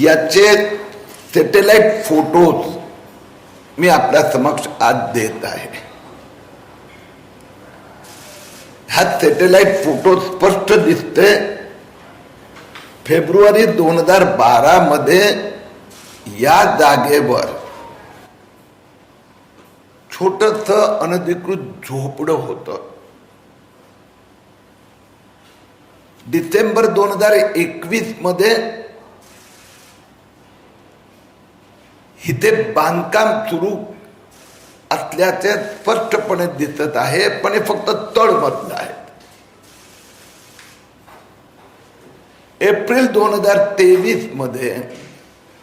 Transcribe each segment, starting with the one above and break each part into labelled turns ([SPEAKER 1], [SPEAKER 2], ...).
[SPEAKER 1] याचे satellite photos मी आपल्या समक्ष आज देत आहे. हा सॅटेलाइट फोटो स्पष्ट दिसते. फेब्रुवारी दोन हजार बारा मध्ये या जागेवर छोटस अनधिकृत झोपडं होतं. डिसेंबर दोन हजार एकवीसमध्ये इथे बांधकाम सुरू असल्याचे स्पष्टपणे दिसत आहे पण हे फक्त तळमधलं आहे. एप्रिल दोन हजार तेवीसमध्ये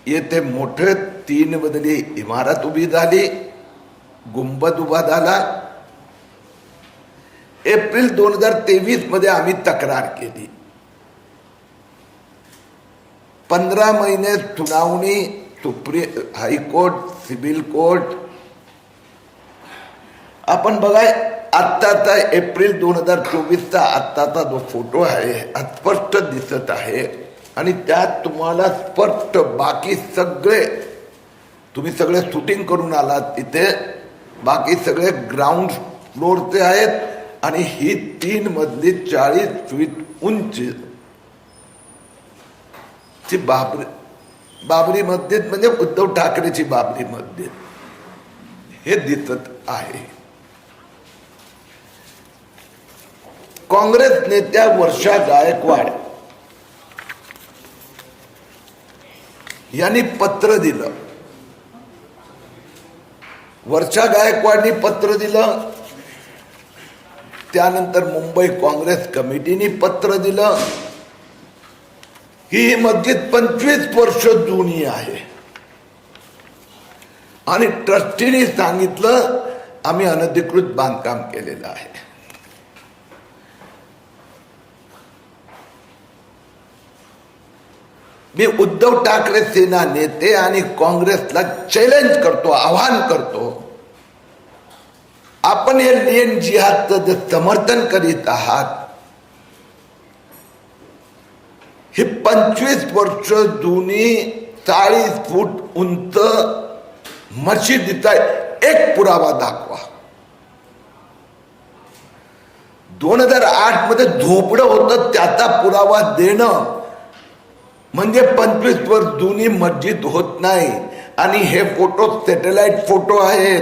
[SPEAKER 1] येथे मोठे तीन मजली इमारत उभी झाली गुंबद उभा झाला. एप्रिल दोन हजार तेवीसमध्ये आम्ही तक्रार केली. पंधरा महिने सुनावणी सुप्रीम हायकोर्ट सिव्हिल कोर्ट आपण बघाय आत्ताचा एप्रिल दोन हजार चोवीसचा आत्ताचा जो फोटो आहे हा स्पष्ट दिसत आहे. आणि त्यात तुम्हाला स्पष्ट बाकी सगळे तुम्ही सगळे शूटिंग करून आलात तिथे बाकी सगळे ग्राउंड फ्लोरचे आहेत. आणि ही तीन मधली चाळीस फीट उंची. ची बाबरी बाबरी मस्जिद म्हणजे उद्धव ठाकरेची बाबरी मस्जिद. हे दिसत आहे. काँग्रेस नेत्या वर्षा गायकवाड यांनी पत्र दिलं. वर्षा गायकवाडनी पत्र दिलं. त्यानंतर मुंबई काँग्रेस कमिटीने पत्र दिलं. की ही मस्जिद पंचवीस वर्ष जुनी आहे. आणि ट्रस्टीने सांगितलं आम्ही अनधिकृत बांधकाम केलेलं आहे. मी उद्धव ठाकरे सेना नेते आणि काँग्रेसला चॅलेंज करतो आव्हान करतो. आपण हे लेन जिहादचं जे समर्थन करीत आहात ही पंचवीस वर्ष जुनी चाळीस फूट उंच मशिदीचा एक पुरावा दाखवा. दोन हजार आठमध्ये झोपडं होतं त्याचा पुरावा देणं. म्हणजे पंचवीस वर्ष जुनी मस्जिद होत नाही. आणि हे फोटो सॅटेलाइट फोटो आहेत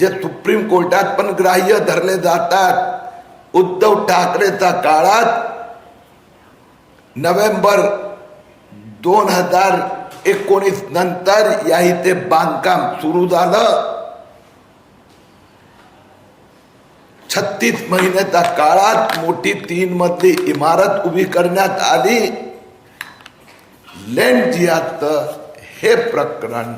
[SPEAKER 1] जे सुप्रीम कोर्टात पण ग्राह्य धरले जातात. उद्धव ठाकरेच्या काळात नोव्हेंबर दोन हजार एकोणीस नंतर या इथे बांधकाम सुरू झालं. छत्तीस महिन्याच्या काळात मोठी तीन मधली इमारत उभी करण्यात आली. लेंड जियात हे प्रकरण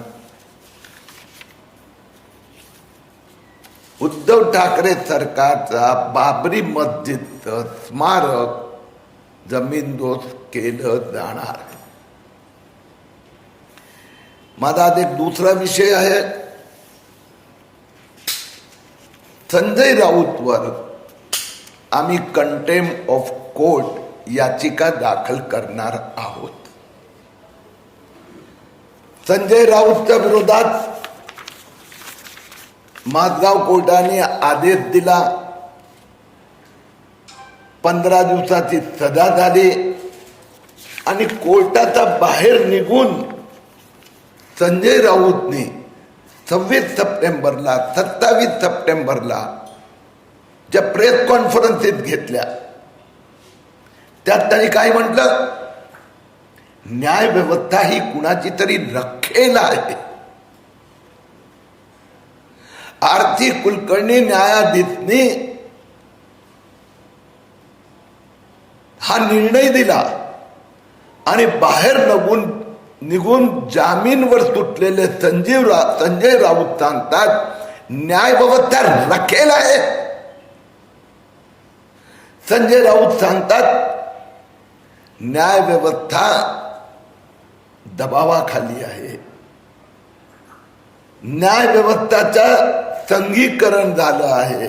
[SPEAKER 1] उद्धव ठाकरे सरकारचा बाबरी मस्जिद स्मारक जमीनदोस्त केलं जाणार. माझा आज एक दुसरा विषय आहे. संजय राऊतवर आम्ही कंटेम ऑफ कोर्ट याचिका दाखल करणार आहोत. संजय राऊतच्या विरोधात माझगाव कोर्टाने आदेश दिला. पंधरा दिवसाची सजा झाली आणि कोर्टाचा बाहेर निघून संजय राऊतने सव्वीस सप्टेंबरला सत्तावीस सप्टेंबरला ज्या प्रेस कॉन्फरन्सीत घेतल्या त्यात त्यांनी काय म्हटलं? न्याय व्यवस्था ही कुणाची तरी रखेल आहे. आरती कुलकर्णी न्यायाधीशनी हा निर्णय दिला आणि बाहेर नगून निघून जामीनवर सुटलेले संजीव रा संजय राऊत सांगतात न्याय व्यवस्था रखेल आहे. संजय राऊत सांगतात न्याय व्यवस्था दबावाखाली आहे. न्याय व्यवस्थाचं संघीकरण झालं आहे.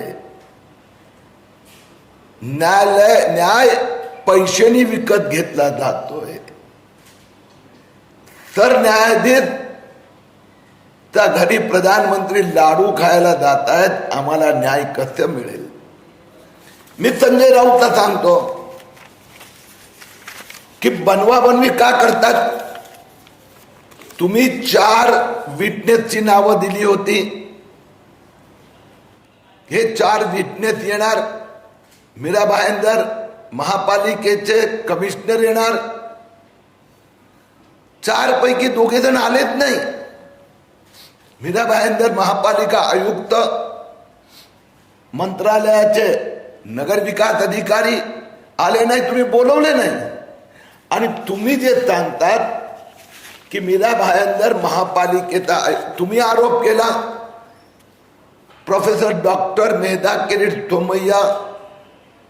[SPEAKER 1] न्यायालय न्याय पैशाने विकत घेतला जातोय. सरन्यायाधीश त्या घरी प्रधानमंत्री लाडू खायला जात आहेत आम्हाला न्याय कसं मिळेल. मी संजय राऊतला सांगतो की बनवा बनवी का करतात? तुम्ही चार विटनेसची नावं दिली होती. हे चार विटनेस येणार मीरा भायंदर महापालिकेचे कमिशनर येणार. चार पैकी दोघे जण आलेच नाही. मीरा भायंदर महापालिका आयुक्त मंत्रालयाचे नगरविकास अधिकारी आले नाही तुम्ही बोलवले नाही. आणि तुम्ही जे सांगतात की मीरा भायंदर महापालिकेचा आय- तुम्ही आरोप केला. प्रोफेसर डॉक्टर मेहदा किरीट सोमय्या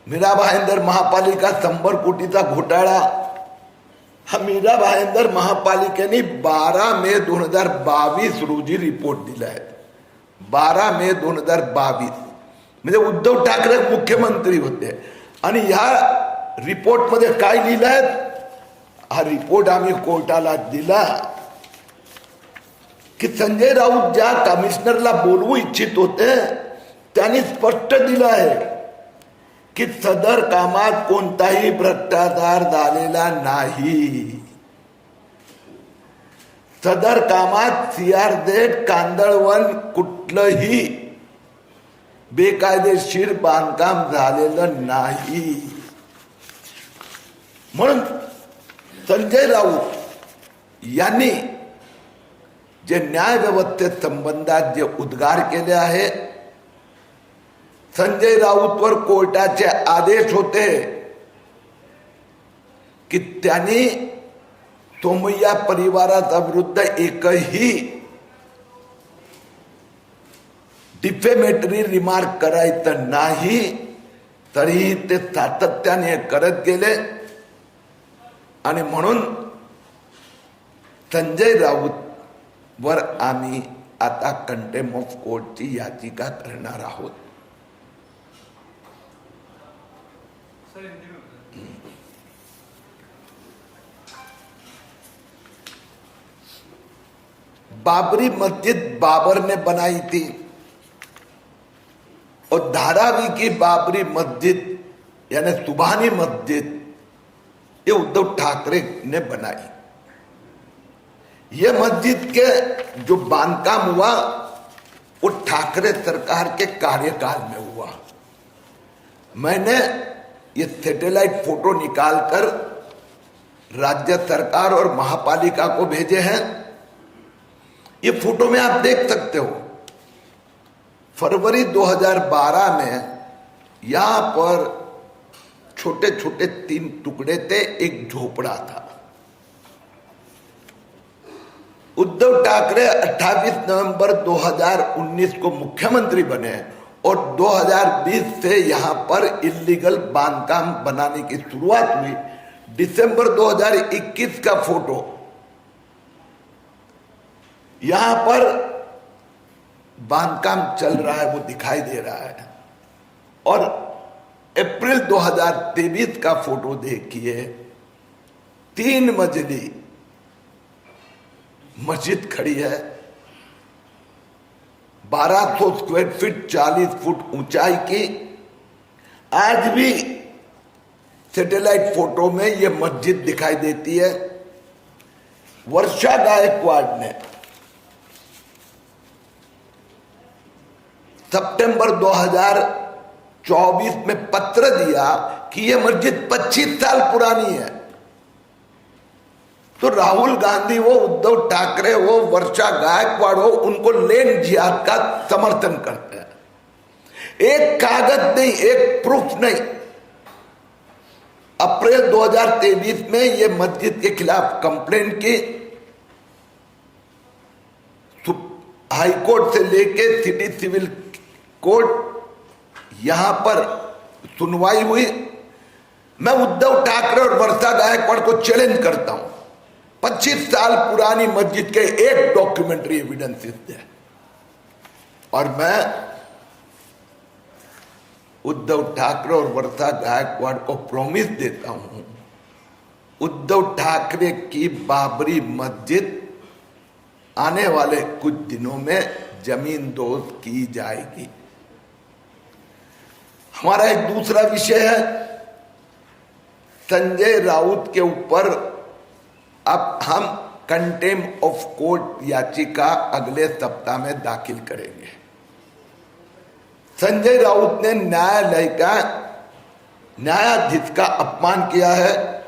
[SPEAKER 1] मीरा भायंदर महापालिका शंभर कोटीचा घोटाळा. हा मीरा भायंदर महापालिकेने बारा मे दोन हजार बावीस रोजी रिपोर्ट दिला आहे. बारा मे दोन हजार बावीस. म्हणजे उद्धव ठाकरे मुख्यमंत्री होते. आणि ह्या रिपोर्टमध्ये काय लिहिलं आहे? हा रिपोर्ट आम्ही कोर्टाला दिला. की संजय राऊत ज्या कमिशनरला बोलवू इच्छित होते त्यांनी स्पष्ट दिलं आहे. की सदर कामात कोणताही भ्रष्टाचार झालेला नाही. सदर कामात सीआरझेड कांदळवन कुठलंही बेकायदेशीर बांधकाम झालेलं नाही. म्हणून संजय राऊत यांनी जे न्याय व्यवस्थेत संबंधात जे उद्गार केले आहे संजय राऊतवर कोर्टाचे आदेश होते की त्यांनी तोमय्या परिवाराचा विरुद्ध एकही डिफेमेटरी रिमार्क करायचं नाही तरीही ते सातत्याने करत गेले. आणि म्हणून संजय राऊत वर आम्ही आता कंटेम ऑफ कोर्टची याचिका करणार आहोत. बाबरी मस्जिद बाबर ने बनाई थी और धारावी की बाबरी मस्जिद, यानी सुबहानी मस्जिद, ये उद्धव ठाकरे ने बनाई। ये मस्जिद के जो बांधकाम हुआ, वो ठाकरे सरकार के कार्यकाल में हुआ। मैंने ये सैटेलाइट फ़ोटो निकालकर राज्य सरकार और महापालिका को भेजे हैं। ये फ़ोटो में आप देख सकते हो, फरवरी 2012 में यहाँ पर छोटे छोटे तीन टुकड़े थे, एक झोपड़ा था। उद्धव ठाकरे 28 नवंबर 2019 को मुख्यमंत्री बने। और 2020 से यहाँ पर इलीगल बांधकाम बनाने की शुरुआत हुई। दिसंबर 2021 का फ़ोटो। यहाँ पर बांधकाम चल रहा है, वो दिखाई दे रहा है। और अप्रैल 2023 का फ़ोटो देखिए। तीन मजली मस्जिद खड़ी है। 1200 स्क्वायर फीट 40 फुट ऊंचाई की आज भी सैटेलाइट फ़ोटो में यह मस्जिद दिखाई देती है। वर्षा गायकवाड़ ने सितंबर 2024 में पत्र दिया कि यह मस्जिद 25 साल पुरानी है। तो राहुल गांधी हो उद्धव ठाकरे हो वर्षा गायकवाड़ हो उनको लेन जिहाद का समर्थन करते हैं। एक कागज़ नहीं, एक प्रूफ नहीं। अप्रैल 2023 में ये मस्जिद के खिलाफ कंप्लेन की। हाई कोर्ट से लेके सिटी सिविल कोर्ट यहाँ पर सुनवाई हुई। मैं उद्धव ठाकरे और वर्षा गायकवाड़ को चैलेंज करता हूँ। 25 साल पुरानी मस्जिद के एक डॉक्यूमेंट्री एविडेंस दे और मैं उद्धव ठाकरे और वर्षा गायकवाड़ को प्रॉमिस देता हूँ, उद्धव ठाकरे की बाबरी मस्जिद आने वाले कुछ दिनों में ज़मीन दोस्त की जाएगी। हमारा एक दूसरा विषय है, संजय राउत के ऊपर अब हम कंटेम ऑफ़ कोर्ट याचिका अगले सप्ताह में दाखिल करेंगे। संजय राउत ने न्यायालय का, न्यायाधीश का अपमान किया है।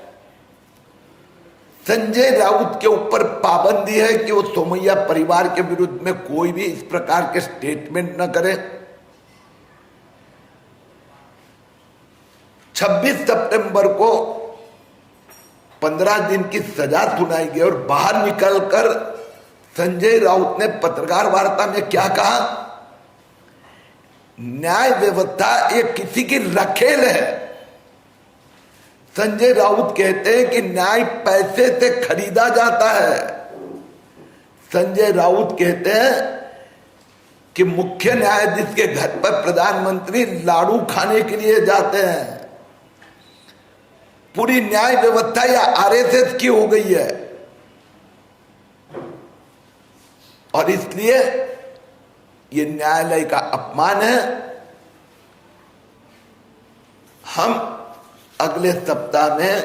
[SPEAKER 1] संजय राउत के ऊपर पाबंदी है कि वो सोमैया परिवार के विरुद्ध में कोई भी इस प्रकार के स्टेटमेंट न करे। 26 सितंबर को 15 दिन की सजा सुनाई गई और बाहर निकलकर संजय राउत ने पत्रकार वार्ता में क्या कहा? न्याय व्यवस्था ये किसी की रखेल है। संजय राउत कहते हैं कि न्याय पैसे से खरीदा जाता है। संजय राउत कहते हैं कि मुख्य न्यायाधीश के घर पर प्रधानमंत्री लाड़ू खाने के लिए जाते हैं। पूरी न्याय व्यवस्था या आरएसएस की हो गई है। और इसलिए ये न्यायालय का अपमान है। हम अगले सप्ताह में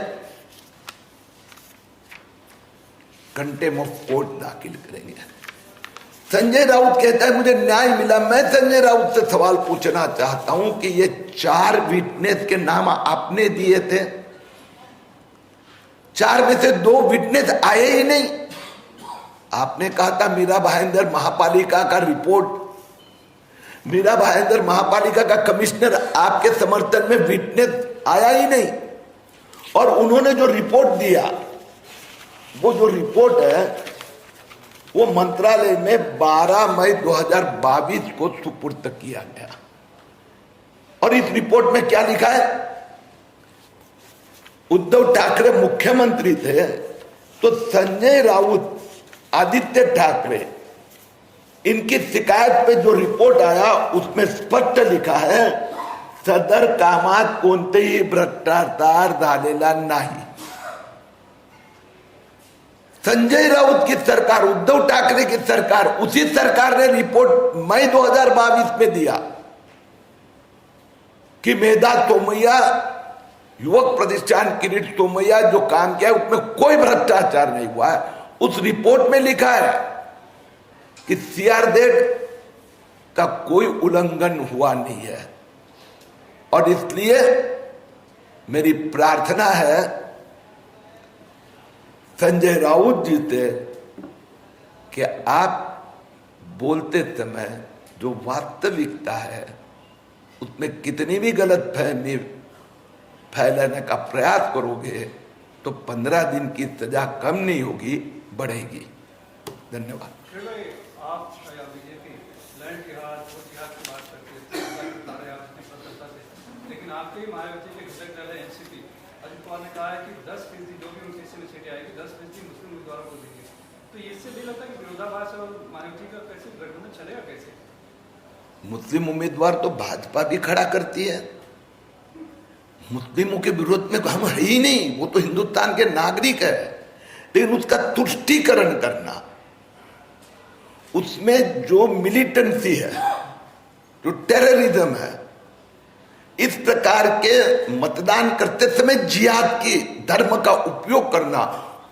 [SPEAKER 1] कंटेम ऑफ़ कोर्ट दाखिल करेंगे। संजय राउत कहता है, मुझे न्याय मिला। मैं संजय राउत से सवाल पूछना चाहता हूँ कि ये चार विटनेस के नाम आपने दिए थे। चार में से दो विटनेस आए ही नहीं। आपने कहा था मीरा भाईंदर महापालिका का रिपोर्ट मीरा भाईंदर महापालिका का कमिश्नर आपके समर्थन में विटनेस आया ही नहीं। और उन्होंने जो रिपोर्ट दिया, वो जो रिपोर्ट है, वो मंत्रालय में 12 मई 2022 को सुपुर्द किया गया। और इस रिपोर्ट में क्या लिखा है? उद्धव ठाकरे मुख्यमंत्री थे तो संजय राउत, आदित्य ठाकरे, इनकी शिकायत पे जो रिपोर्ट आया, उसमें स्पष्ट लिखा है, सदर कामात कोणतेही भ्रष्टाचार झालेला नाही. संजय राउत की सरकार, उद्धव ठाकरे की सरकार, उसी सरकार ने रिपोर्ट मई 2022 में दिया, कि मेधा तोमैया युवक प्रतिष्ठान किरीट तोमैया जो काम किया है, उसमें कोई भ्रष्टाचार नहीं हुआ है। उस रिपोर्ट में लिखा है कि सीआरजेड का कोई उल्लंघन हुआ नहीं है। और इसलिए मेरी प्रार्थना है, संजय राउत जी से कि आप बोलते समय जो वास्तविकता है, उसमें कितनी भी गलत फहमी फैलाने का प्रयास करोगे तो पंद्रह दिन की सजा कम नहीं होगी बढ़ेगी। धन्यवाद।
[SPEAKER 2] फिर भाई आप या बीजेपी लैंड जिहाद और जिहाद की बात करते थे अल्लाह के तारे आप अपनी स्वतंत्रता से। लेकिन आपके ही मायावती के घटक दल है एनसीपी। अजित पवार ने कहा है कि दस फ़ीसदी जो भी उनकी इसमें सीटें आएगी दस फ़ीसदी मुस्लिम उम्मीदवारों को देंगे। तो इससे भी लगता है कि विरोधाभास और मायावती का कैसे गठबंधन चलेगा कैसे?
[SPEAKER 1] मुस्लिम उम्मीदवार तो भाजपा भी खड़ा करती है। मुस्लिमों के विरोध में हम है ही नहीं। वो तो हिंदुस्तान के नागरिक है। लेकिन उसका तुष्टिकरण करना, उसमें जो मिलिटेंसी है, जो टेररिज्म है, इस प्रकार के मतदान करते समय जिहाद की धर्म का उपयोग करना,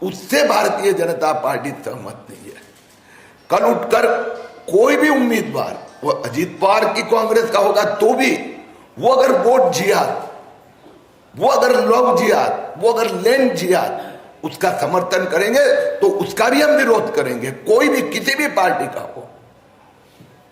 [SPEAKER 1] उससे भारतीय जनता पार्टी सहमत नहीं है। कल उठकर कोई भी उम्मीदवार, वो अजीत पवार की कांग्रेस का होगा तो भी, वो अगर वोट जिहाद वो अगर लव जिया वो अगर लैंड जिया उसका समर्थन करेंगे तो उसका भी हम विरोध करेंगे कोई भी किसी भी पार्टी का हो।